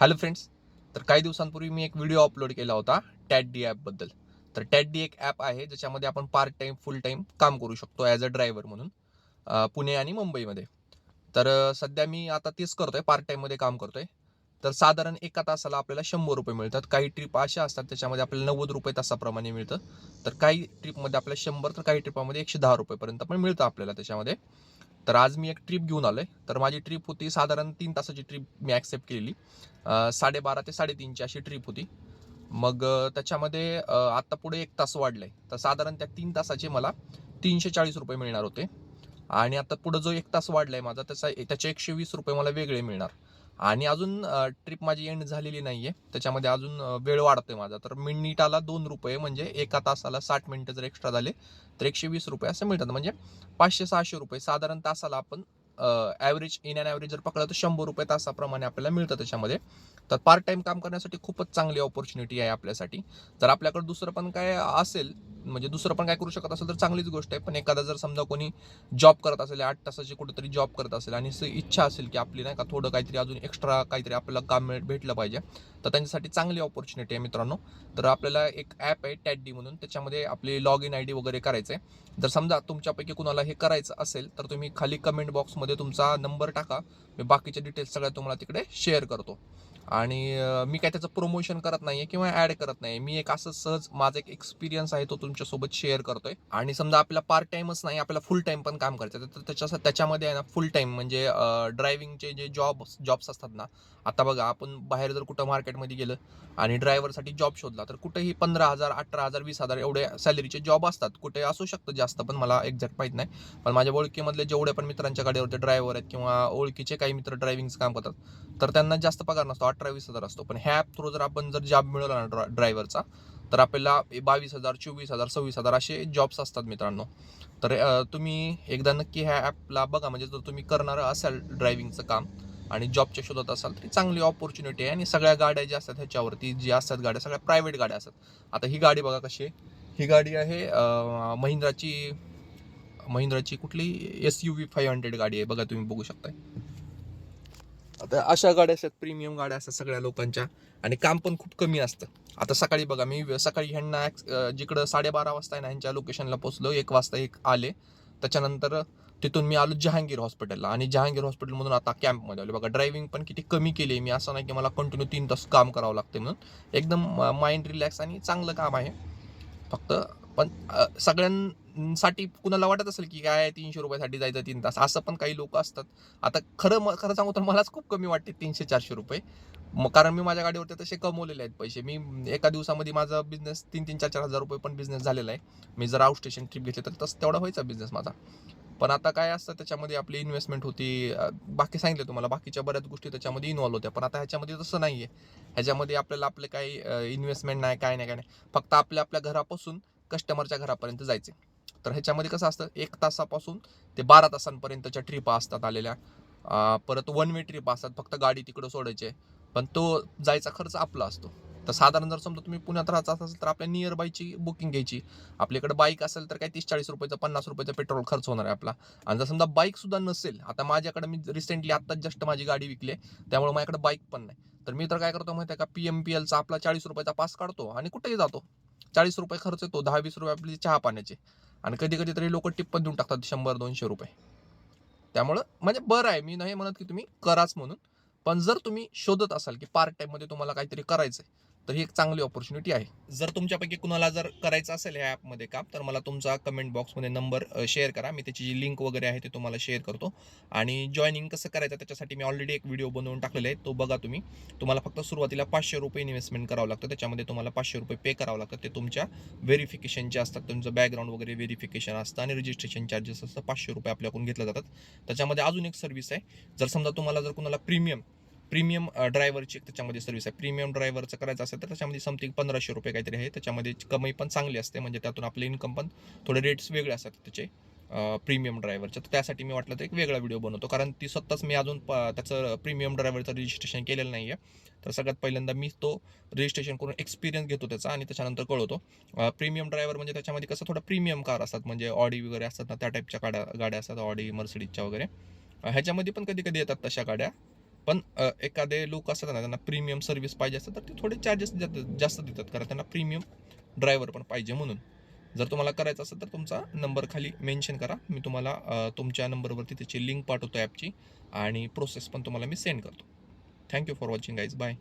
Hello friends तर काही दिवसांपूर्वी मी एक व्हिडिओ अपलोड केला होता टॅट डी ॲपबद्दल तर टॅट डी एक ॲप आहे ज्याच्यामध्ये आपण पार्ट टाईम फुल टाईम काम करू शकतो ॲज अ ड्रायव्हर म्हणून पुणे आणि मुंबईमध्ये. तर सध्या मी आता तेच करतोय पार्ट टाईममध्ये काम करतोय. तर साधारण एका तासाला आपल्याला शंभर रुपये मिळतात. काही ट्रिप अशा असतात त्याच्यामध्ये आपल्याला नव्वद रुपये तासाप्रमाणे मिळतं. तर काही ट्रिपमध्ये आपल्याला शंभर तर काही ट्रिपामध्ये एकशे दहा रुपयेपर्यंत पण मिळतं आपल्याला त्याच्यामध्ये. तर आज मी एक ट्रिप घेऊन आलोय. तर माझी ट्रिप होती साधारण तीन तासाची ट्रिप मी ॲक्सेप्ट केलेली. साडेबारा ते साडेतीनची अशी ट्रिप होती. मग त्याच्यामध्ये आत्ता पुढे एक तास वाढलाय. तर साधारण त्या तीन तासाचे मला तीनशे चाळीस रुपये मिळणार होते. आणि आता पुढे जो एक तास वाढलाय माझा त्याचा त्याचे एकशे वीस रुपये मला वेगळे मिळणार. आणि अजून ट्रिप माझी एंड झालेली नाहीये. त्याच्यामध्ये अजून वेळ वाढतोय माझा. तर मिनिटाला दोन रुपये म्हणजे एका तासाला साठ मिनिटं जर एक्स्ट्रा झाले तर एकशे वीस रुपये असं मिळतात. म्हणजे पाचशे सहाशे रुपये. साधारण तासाला आपण ॲव्हरेज इन अँड ॲव्हरेज जर पकडलं तर शंभर रुपये तासाप्रमाणे आपल्याला मिळतं त्याच्यामध्ये. तर पार्ट टाइम काम करण्यासाठी खूपच चांगली ऑपॉर्च्युनिटी आहे आपल्यासाठी. जर आपल्याकडे दुसरं पण काय असेल म्हणजे दुसरं पण काय करू शकत असेल तर चांगलीच गोष्ट आहे. पण एखादा जर समजा कोणी जॉब करत असेल आठ तासाची कुठेतरी जॉब करत असेल आणि इच्छा असेल की आपली नाही का थोडं काहीतरी अजून एक्स्ट्रा काहीतरी आपल्याला काम भेटलं पाहिजे तर त्यांच्यासाठी चांगली ऑपॉर्च्युनिटी आहे मित्रांनो. तर आपल्याला एक ॲप आहे टॅट डी म्हणून. त्याच्यामध्ये आपले लॉग इन आय डी वगैरे करायचं आहे जर समजा तुमच्यापैकी कुणाला हे करायचं असेल तर तुम्ही खाली कमेंट बॉक्समध्ये कमेंटमध्ये तुमचा नंबर टाका. मी बाकीचे डिटेल्स सगळ्या तुम्हाला तिकडे शेअर करतो. आणि मी काय त्याचं प्रमोशन करत नाहीये किंवा ऍड करत नाही मी एक असं सहज माझा एक एक्सपिरियन्स आहे तो तुमच्यासोबत शेअर करतोय. आणि समजा आपल्या पार्ट टाइमच नाही आपल्याला फुल टाइम पण काम करायचं आहे, तर त्याच्या त्याच्यामध्ये आहे ना फुल टाइम म्हणजे ड्रायव्हिंगचे जे जॉब जॉब्स असतात ना आता बघा आपण बाहेर जर कुठं मार्केटमध्ये गेलं आणि ड्रायव्हरसाठी जॉब शोधला तर कुठेही पंधरा हजार अठरा हजार वीस हजार एवढे सॅलरीचे जॉब असतात. कुठे असू शकतं जास्त पण मला एक्झॅक्ट माहीत नाही. पण माझ्या ओळखीमधले जेवढे पण मित्रांच्या गाडीवरती ड्रायव्हर आहेत किंवा ओळखीचे काही मित्र ड्रायव्हिंगचं काम करतात तर त्यांना जास्त पगार नसतो अठरा वीस हजार असतो. पण ह्या ॲप थ्रू जर आपण जर जॉब मिळवला ना ड्रायव्हरचा तर आपल्याला बावीस हजार चोवीस हजार सव्वीस हजार असे जॉब्स असतात मित्रांनो. तर तुम्ही एकदा नक्की ह्या ॲपला बघा. म्हणजे जर तुम्ही करणार असाल ड्रायव्हिंगचं काम आणि जॉबच्या शोधात असाल तरी चांगली ऑपॉर्च्युनिटी आहे. आणि सगळ्या गाड्या ज्या असतात ह्याच्यावरती जी असतात गाड्या सगळ्या प्रायव्हेट गाड्या असतात. आता ही गाडी बघा कशी आहे. ही गाडी आहे महिंद्राची महिंद्राची कुठली? S U V five hundred गाडी आहे. बघा तुम्ही बघू शकताय. आता अशा गाड्या असतात प्रीमियम गाड्या असतात सगळ्या लोकांच्या. आणि काम पण खूप कमी असतं. आता सकाळी बघा मी सकाळी ह्यांना जिकडं साडेबारा वाजता आहे ना ह्यांच्या लोकेशनला पोचलो एक वाजता एक आले. त्याच्यानंतर तिथून मी आलो जहांगीर हॉस्पिटलला आणि जहांगीर हॉस्पिटलमधून आता कॅम्पमध्ये आलो. बघा ड्रायव्हिंग पण किती कमी केली मी असं नाही की मला कंटिन्यू तीन तास काम करावं लागते म्हणून. एकदम माइंड रिलॅक्स आणि चांगलं काम आहे. फक्त पण सगळ्यां साठी कुणाला वाटत असेल की काय तीनशे रुपयासाठी जायचं तीन तास? असं पण काही लोक असतात. आता खरं म- खरं सांगू तर मलाच खूप कमी वाटते तीनशे चारशे रुपये. मग कारण मी माझ्या गाडीवरती तसे कमवलेले आहेत पैसे. मी एका दिवसामध्ये माझा बिझनेस तीन तीन चार चार हजार रुपये पण बिझनेस झालेला आहे. मी जर आउट स्टेशन ट्रिप घेतली तर तसं तेवढा व्हायचा बिझनेस माझा. पण आता काय असतं त्याच्यामध्ये आपली इन्व्हेस्टमेंट होती. बाकी सांगितलं तुम्हाला बाकीच्या बऱ्याच गोष्टी त्याच्यामध्ये इन्व्हॉल्व होत्या. पण आता ह्याच्यामध्ये तसं नाही आहे ह्याच्यामध्ये आपल्याला आपले काही इन्व्हेस्टमेंट नाही काय नाही काय नाही. फक्त आपल्या आपल्या घरापासून कस्टमरच्या घरापर्यंत जायचे तर ह्याच्यामध्ये कसं असतं एक तासापासून ते बारा तासांपर्यंतच्या ट्रिप असतात आलेल्या. परत वन वे ट्रिप असतात फक्त गाडी तिकडं सोडायची पण तो जायचा खर्च आपला असतो. तर साधारण जर समजा तुम्ही पुण्यात राहत असाल तर आपल्या नियर बायची बुकिंग घ्यायची. आपल्याकडे बाईक असेल तर काय तीस चाळीस रुपयाचा पन्नास रुपयाचा पेट्रोल खर्च होणार आहे आपला. आणि जर समजा बाईक सुद्धा नसेल आता माझ्याकडे मी रिसेंटली आत्ताच जस्ट माझी गाडी विकली आहे, त्यामुळे माझ्याकडे बाईक पण नाही. तर मी तर काय करतो माहिती आहे का पी एम पी एलचा आपला चाळीस रुपयाचा पास काढतो आणि कुठेही जातो. चाळीस रुपये खर्च येतो दहा वीस रुपये आपली चहा पाण्याचे. आणि कधी कधी तरी लोक टिप्पण देऊन टाकतात शंभर दोनशे रुपये. त्यामुळं म्हणजे बरं आहे. मी नाही म्हणत की तुम्ही कराच म्हणून. पण जर तुम्ही शोधत असाल की पार्ट टाईममध्ये तुम्हाला काहीतरी करायचं आहे तर ही एक चांगली ऑपॉर्च्युनिटी आहे. जर तुमच्यापैकी कुणाला जर करायचं असेल ह्या ॲपमध्ये काम तर मला तुमचा कमेंट बॉक्समध्ये नंबर शेअर करा. मी त्याची जी लिंक वगैरे आहे ते तुम्हाला शेअर करतो. आणि जॉईनिंग कसं करायचं त्याच्यासाठी मी ऑलरेडी एक व्हिडिओ बनवून टाकलेला आहे. तो बघा तुम्ही. तुम्हाला फक्त सुरुवातीला पाचशे रुपये इन्व्हेस्टमेंट करावं लागतं. त्याच्यामध्ये तुम्हाला पाचशे रुपये पे करावं लागतं. ते तुमच्या व्हेरिफिकेशनचे असतात तुमचं बॅकग्राऊंड वगैरे व्हेरिफिकेशन असतं आणि रजिस्ट्रेशन चार्जेस असतं पाचशे रुपये आपल्याकडून घेतले जातात. त्याच्यामध्ये अजून एक सर्व्हिस आहे. जर समजा तुम्हाला जर कुणाला प्रीमियम प्रीमियम ड्रायव्हरची त्याच्यामध्ये सर्व्हिस आहे. प्रीमियम ड्रायव्हरचं करायचं असेल तर त्याच्यामध्ये समथिंग पंधराशे रुपये काहीतरी आहे. त्याच्यामध्ये कमाई पण चांगली असते. म्हणजे त्यातून आपले इन्कम पण थोडे रेट्स वेगळे असतात त्याचे प्रीमियम ड्रायव्हरचे तर त्यासाठी मी वाटलं तर एक वेगळा व्हिडिओ बनवतो. कारण ती स्वतःच मी अजून प- त्याचं प्रीमियम ड्रायव्हरचं रजिस्ट्रेशन केलेलं नाही आहे तर सगळ्यात पहिल्यांदा मी तो रजिस्ट्रेशन करून एक्सपिरियन्स घेतो त्याचा आणि त्याच्यानंतर कळवतो. प्रीमियम ड्रायव्हर म्हणजे त्याच्यामध्ये कसं थोडं प्रीमियम कार असतात. म्हणजे ऑडी वगैरे असतात ना त्या टाईपच्या गाड्या गाड्या असतात. ऑडी मर्सिडीजच्या वगैरे. ह्याच्यामध्ये पण कधी कधी येतात तशा गाड्या. पण एखादे लोक असतात ना त्यांना प्रीमियम सर्व्हिस पाहिजे असतात तर ते थोडे चार्जेस जास्त देतात. कारण त्यांना प्रीमियम ड्रायव्हर पण पाहिजे म्हणून. जर तुम्हाला करायचं असेल तर तुमचा नंबर खाली मेन्शन करा. मी तुम्हाला तुमच्या नंबरवरती त्याची लिंक पाठवतो ॲपची आणि प्रोसेस पण तुम्हाला मी सेंड करतो. Thank you for watching guys bye